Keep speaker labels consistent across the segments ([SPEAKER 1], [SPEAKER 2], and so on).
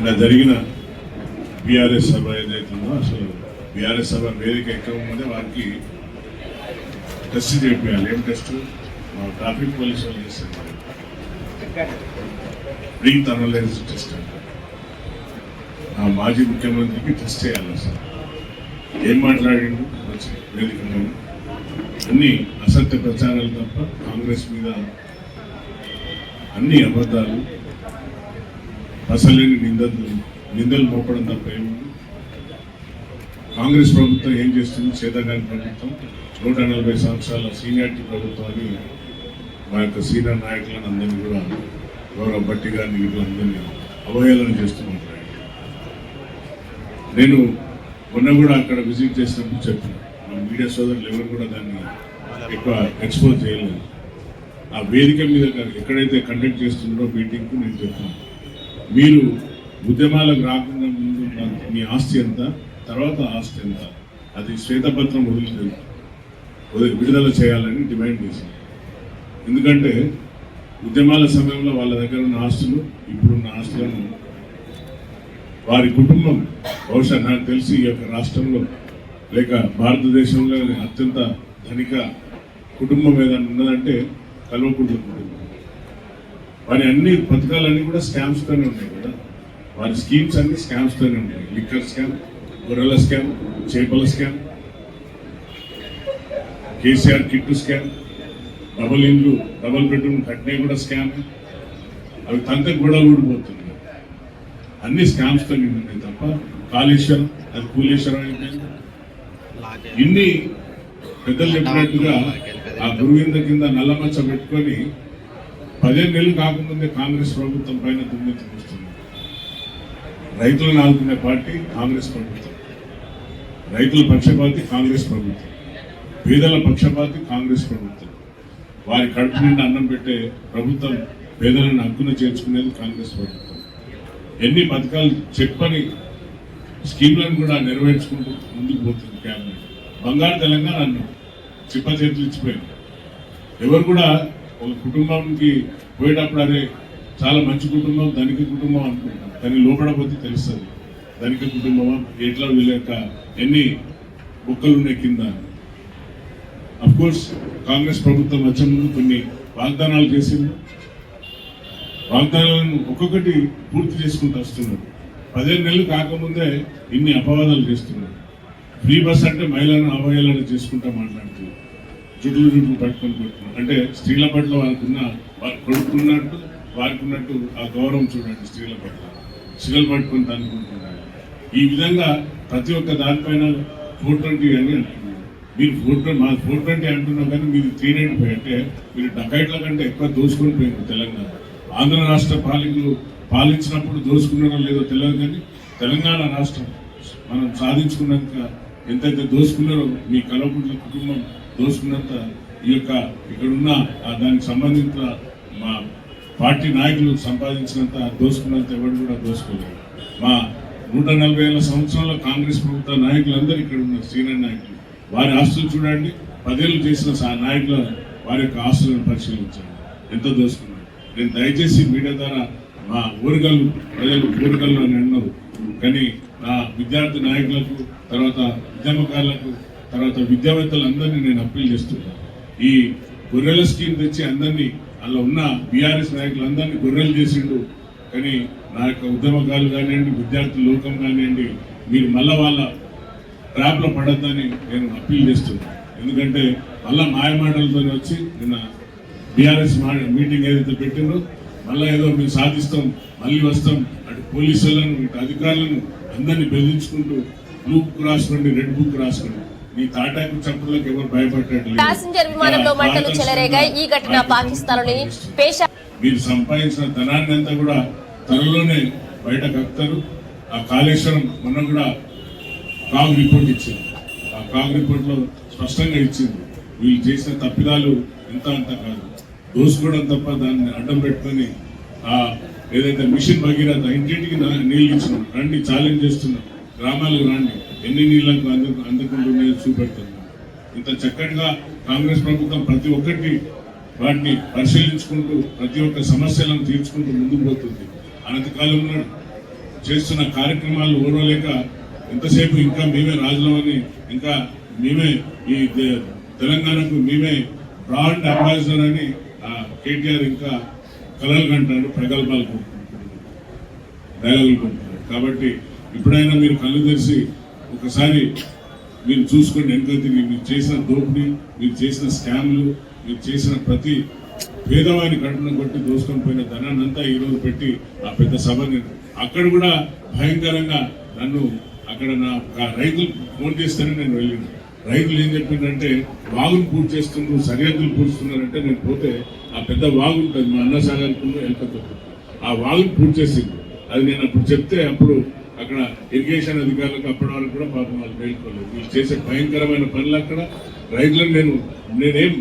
[SPEAKER 1] నిన్న జరిగిన బీఆర్ఎస్ సభ ఏదైతుందో అసలు బీఆర్ఎస్ సభ వేదిక ఎక్కడ ఉన్నదే వారికి టెస్ట్ చేయాలి ఏం టెస్ట్ మా ట్రాఫిక్ పోలీస్ వాళ్ళు చేస్తారు బ్రీత్ అనలైజ్ టెస్ట్ అంట. ఆ మాజీ ముఖ్యమంత్రికి టెస్ట్ చేయాలి అసలు. ఏం మాట్లాడిండు? వచ్చి వేదిక అన్ని అసత్య ప్రచారాలు తప్ప కాంగ్రెస్ మీద అన్ని అబద్ధాలు అసలేని నిందలు నిందలు మోపడం తప్ప ఏముంది కాంగ్రెస్ ప్రభుత్వం ఏం చేస్తుంది? చేతగాని ప్రభుత్వం నూట నలభై సంవత్సరాల సీనియారిటీ ప్రభుత్వం అని మా యొక్క సీనియర్ నాయకులను అందరినీ కూడా గౌరవ భట్టి గారిని వీళ్ళందరినీ అవహేళన చేస్తున్నాను నేను మొన్న కూడా అక్కడ విజిట్ చేసినప్పుడు చెప్పాను మా మీడియా సోదరులు ఎవరు కూడా దాన్ని ఎక్కువ ఎక్స్పోజ్ చేయలేదు. ఆ వేదిక మీద ఎక్కడైతే కండక్ట్ చేస్తున్నారో మీటింగ్కు నేను చెప్తాను మీరు ఉద్యమాలకు రాకుండా ముందు మీ ఆస్తి ఎంత? తర్వాత ఆస్తి ఎంత? అది శ్వేతపత్రం వదిలి విడుదల చేయాలని డిమాండ్ చేసింది ఎందుకంటే ఉద్యమాల సమయంలో వాళ్ళ దగ్గర ఉన్న ఆస్తులు ఇప్పుడున్న ఆస్తులను వారి కుటుంబం బహుశా నాకు తెలిసి ఈ యొక్క రాష్ట్రంలో లేక భారతదేశంలో అత్యంత ధనిక కుటుంబం ఏదైనా ఉన్నదంటే కల్వకుంట్ల కుటుంబం. వారి అన్ని పథకాలన్నీ కూడా స్కామ్స్ తోనే ఉన్నాయి కదా. వారి స్కీమ్స్ అన్ని స్కామ్స్ తోనే ఉన్నాయి. లిక్కర్ స్కామ్ గొర్రెల స్కామ్ చేపల scam KCR kit scam double ఇండ్లు డబల్ బెడ్రూమ్ కట్నే కూడా స్కామ్. అవి తంత గొడవలు ఊడిపోతుంది అన్ని స్కామ్స్తో ఉన్నాయి తప్ప కాళేశ్వరం అది కూలేశ్వరం అయిపోయింది. ఇన్ని పెద్దలు చెప్పినట్టుగా ఆ గురువింద కింద నల్లమచ్చ పెట్టుకొని పదిహేను నెలలు కాకముందే కాంగ్రెస్ ప్రభుత్వం పైన దుమ్మెత్తి చూస్తుంది రైతులను ఆదుకునే పార్టీ కాంగ్రెస్ ప్రభుత్వం. రైతుల పక్షపాతి కాంగ్రెస్ ప్రభుత్వం. పేదల పక్షపాతి కాంగ్రెస్ ప్రభుత్వం. వారి కడుపు నిండా అన్నం పెట్టే ప్రభుత్వం పేదలను అంకున చేర్చుకునేది కాంగ్రెస్ ప్రభుత్వం. ఎన్ని పథకాలు చెప్పని స్కీమ్లను కూడా నెరవేర్చుకుంటూ ముందుకు పోతుంది క్యాబినెట్. బంగారు తెలంగాణ అన్నం. చిప్ప చేతులు ఇచ్చిపోయింది ఎవరు కూడా ఒక కుటుంబానికి పోయేటప్పుడు అదే చాలా మంచి కుటుంబం ధనిక కుటుంబం అనుకుంటాం. కానీ లోపడపోతే తెలుస్తుంది. ధనిక కుటుంబమా? ఎట్లా వీళ్ళ ఎన్ని బుక్కలు ఉన్నాయి కింద? అఫ్ కోర్స్ కాంగ్రెస్ ప్రభుత్వం వచ్చే ముందు కొన్ని వాగ్దానాలు చేసింది. వాగ్దానాలను ఒక్కొక్కటి పూర్తి చేసుకుంటూ వస్తున్నారు. పదిహేను నెలలు కాకముందే ఇన్ని అపవాదాలు చేస్తున్నారు. ఫ్రీ బస్ అంటే మహిళలను అవహేళన చేసుకుంటా మాట్లాడుతున్నారు. జుట్లు జుట్లు పట్టుకొని పెడుతున్నారు అంటే స్త్రీల పట్ల వాళ్ళకున్న వారు కొడుకున్నట్టు వారికి ఉన్నట్టు ఆ గౌరవం చూడండి స్త్రీల పట్ల. స్త్రీలు పట్టుకొని తనుకుంటున్నారు ఈ విధంగా ప్రతి ఒక్క దానిపైన ఫోర్ ట్వంటీ అని అంటున్నారు. మీరు ఫోర్ ట్వంటీ మా ఫోర్ ట్వంటీ అంటున్నాం కానీ మీరు త్రీ నైన్ ఫైవ్ అంటే మీరు డకైట్ల కంటే ఎక్కువ దోసుకొని పోయింది తెలంగాణ. ఆంధ్ర రాష్ట్ర పాలకులు పాలించినప్పుడు దోసుకున్నారో లేదో తెలియదు కానీ తెలంగాణ రాష్ట్రం మనం సాధించుకున్నాక ఎంతైతే దోసుకున్నారో మీ కలవకుంట్ల కుటుంబం దోసుకున్నంత ఈ యొక్క ఇక్కడున్న దానికి సంబంధించిన మా పార్టీ నాయకులు సంపాదించినంత దోసుకున్నంత ఎవరు కూడా దోసుకోలేదు. మా నూట నలభై ఏళ్ళ సంవత్సరంలో కాంగ్రెస్ ప్రభుత్వ నాయకులందరూ ఇక్కడ ఉన్నారు సీనియర్ నాయకులు. వారి ఆస్తులు చూడండి పదేళ్ళు చేసిన నాయకుల వారి యొక్క ఆస్తులను పరిశీలించండి. ఎంత దోసుకున్నారు? నేను దయచేసి మీడియా ద్వారా మా ఊరుగల్లు ప్రజలు ఊరుగల్లు అని అన్నారు. కానీ నా విద్యార్థి నాయకులకు తర్వాత ఉద్యమకారులకు తర్వాత విద్యావేత్తలందరినీ నేను అప్పీల్ చేస్తున్నాను ఈ గొర్రెల స్కీమ్ తెచ్చి అందరినీ అలా ఉన్న బీఆర్ఎస్ నాయకులందరినీ గొర్రెలు చేసిండు. కానీ నా యొక్క ఉద్యమకాలు కానివ్వండి విద్యార్థుల లోకం కానివ్వండి మీరు మళ్ళా వాళ్ళ ట్రాప్లో పడద్దని నేను అప్పీల్ చేస్తున్నాను ఎందుకంటే మళ్ళీ మాయమాటలతో వచ్చి నిన్న బీఆర్ఎస్ మీటింగ్ ఏదైతే పెట్టిందో మళ్ళీ ఏదో మేము సాధిస్తాం మళ్ళీ వస్తాం అటు పోలీసులను ఇటు అధికారులను అందరినీ బెదిరించుకుంటూ బ్లూ బుక్ రాసుకోండి రెడ్ బుక్ రాసుకోండి
[SPEAKER 2] ప్యాసింజర్ విమానంలో మంటలు చెలరేగాయి. ఈ ఘటన పాకిస్తాన్లోని పేషా
[SPEAKER 1] మీరు సంపాదించిన ధనాన్ని అంతా కూడా త్వరలోనే బయట కక్తారు ఆ కాళేశ్వరం మొన్న కూడా కాగ్ రిపోర్ట్ ఇచ్చింది. ఆ కాగ్ రిపోర్ట్లో స్పష్టంగా ఇచ్చింది. వీళ్ళు చేసిన తప్పిదాలు ఇంత అంత కాదు. దోసుకోవడం తప్ప దాన్ని అడ్డం పెట్టుకొని ఆ ఏదైతే మిషన్ భగీరథ ఇంటింటికి నీళ్ళు ఇచ్చినాం రండి ఛాలెంజ్ చేస్తున్నాం. గ్రామాలకు రాండి. ఎన్ని నీళ్ళకు అందు అందుకుంటున్నాయో చూపెడుతుంది. ఇంత చక్కటిగా కాంగ్రెస్ ప్రభుత్వం ప్రతి ఒక్కటి వాటిని పరిశీలించుకుంటూ ప్రతి ఒక్క సమస్యలను తీర్చుకుంటూ ముందుకు పోతుంది. అనంతకాలంలో చేస్తున్న కార్యక్రమాలు ఓడవలేక ఎంతసేపు ఇంకా మేమే రాజులమని ఇంకా మేమే ఈ దే- తెలంగాణకు మేమే బ్రాండ్ అంబాసిడర్ అని ఆ, కేటీఆర్ ఇంకా కలలు కంటాడు ప్రగల్భాలు కొట్టుకుంటున్నాడు. డైలాగులు కొంటున్నాడు కాబట్టి ఇప్పుడైనా మీరు కళ్ళు తెరిచి ఒకసారి మీరు చూసుకోండి వెనక మీరు చేసిన దోపిడీ మీరు చేసిన స్కామ్లు మీరు చేసిన ప్రతి పేదవాని కడుపున కొట్టి దోసుకొని పోయిన ధనాన్ని అంతా ఈరోజు పెట్టి ఆ పెద్ద సభని అక్కడ కూడా భయంకరంగా నన్ను అక్కడ నా రైతులు ఫోన్ చేస్తేనే నేను వెళ్ళిన. రైతులు ఏం చెప్పిందంటే వాగులు పూర్తి చేస్తున్నారు సరిహద్దులు పూడుస్తున్నారంటే నేను పోతే ఆ పెద్ద వాగు ఉంటుంది మా అన్న సాగర్కు వెళ్తా ఆ వాగులు పూర్తి చేసింది. అది నేను అప్పుడు చెప్తే అప్పుడు అక్కడ ఇరిగేషన్ అధికారులకు అప్పటి వరకు కూడా పాపం వాళ్ళు మేల్కోలేదు. వీళ్ళు చేసే భయంకరమైన పనులు అక్కడ. రైతులను నేను నేనేం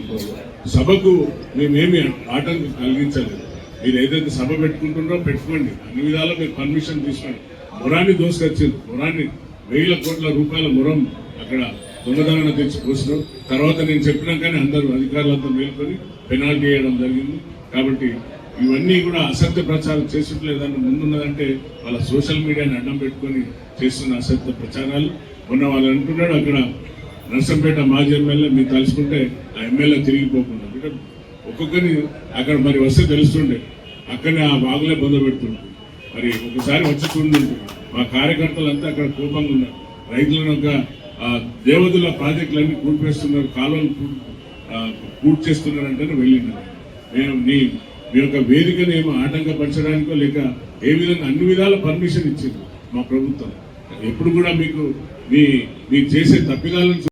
[SPEAKER 1] సభకు మేమేమి ఆటంకం కలిగించలేదు. మీరు ఏదైతే సభ పెట్టుకుంటున్నారో పెట్టుకోండి. అన్ని విధాలా మీరు పర్మిషన్ తీసుకోండి మొరాన్ని దోసుకొచ్చింది మొరాన్ని వేల కోట్ల రూపాయల మొరం అక్కడ దొంగదనం తెచ్చి పోసినారు తర్వాత నేను చెప్పినాకనే అందరూ అధికారులంతా మేల్కొని పెనాల్టీ వేయడం జరిగింది. కాబట్టి ఇవన్నీ కూడా అసత్య ప్రచారం చేసట్లేదని ముందున్నదంటే వాళ్ళ సోషల్ మీడియాని అడ్డం పెట్టుకొని చేస్తున్న అసత్య ప్రచారాలు. ఉన్న వాళ్ళు అంటున్నాడు అక్కడ నర్సంపేట మాజీ ఎమ్మెల్యే మీరు తలుచుకుంటే ఆ ఎమ్మెల్యే తిరిగిపోకుండా. అంటే ఒక్కొక్కరిని అక్కడ మరి వస్తే తెలుస్తుండే. అక్కడనే ఆ బాగులే బొంద పెడుతుంటారు మరి ఒకసారి వచ్చి చూడండి. మా కార్యకర్తలంతా అక్కడ కోపంగా ఉన్నారు. రైతులను ఒక దేవతల ప్రాజెక్టులన్నీ కూడిపేస్తున్నారు కాలువలు పూడ్- పూర్తి చేస్తున్నారంటేనే వెళ్ళినారు. నేను నీ మీ యొక్క వేదికను ఏమో ఆటంకపరచడానికో లేక ఏ విధంగా అన్ని విధాల పర్మిషన్ ఇచ్చింది మా ప్రభుత్వం. ఎప్పుడు కూడా మీకు మీ మీరు చేసే తప్పిదాలను